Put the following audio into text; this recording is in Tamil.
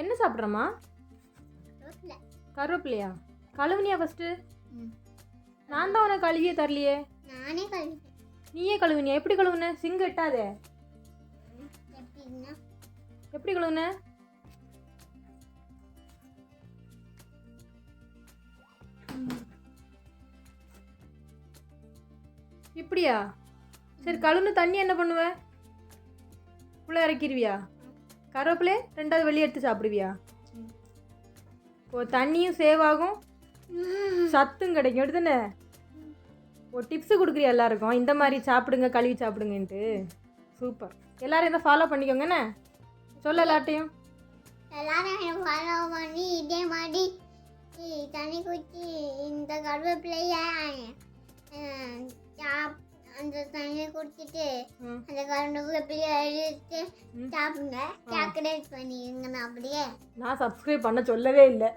என்ன சாப்பிட்றம்மா? ரோட்ல. கருவேப்பிலையா? கழுவுனியா ஃபஸ்ட்டு. நான் தான் உனக்கு கழுவியே தரலையே. நானே கழுவிட்டேன். நீயே கழுவுனியா? எப்படி கழுவுன? சிங்க் எட்டாதே எப்படி கழுவுன? இப்படியா? சரி கழுவுன தண்ணி என்ன பண்ணுவ? உள்ள இறக்கிடுவியா கருவேப்பிலே ரெண்டாவது வெளியே எடுத்து சாப்பிடுவியா? ஓ தண்ணியும் சேவ் ஆகும். சத்தும் கிடைக்கும். எடுத்துனே. ஓ டிப்ஸு கொடுக்குறியா எல்லாருக்கும்? இந்த மாதிரி சாப்பிடுங்க கழுவி சாப்பிடுங்கன்ட்டு. சூப்பர் எல்லாரும் இதை ஃபாலோ பண்ணிக்கோங்கண்ணே சொல்ல எல்லாட்டையும் எல்லாரும் என்னை ஃபாலோ பண்ணி இதே மாதிரி தண்ணி குச்சி இந்த கருவேப்பிலைய குடிச்சிட்டு. அந்த கருவேப்பிலைய எடுத்து ம். சாப்பிடுங்க. சாக்லேட் பண்ணிடுங்க நான் அப்படியே. நான் சப்ஸ்கிரைப் பண்ண சொல்லவே இல்லை.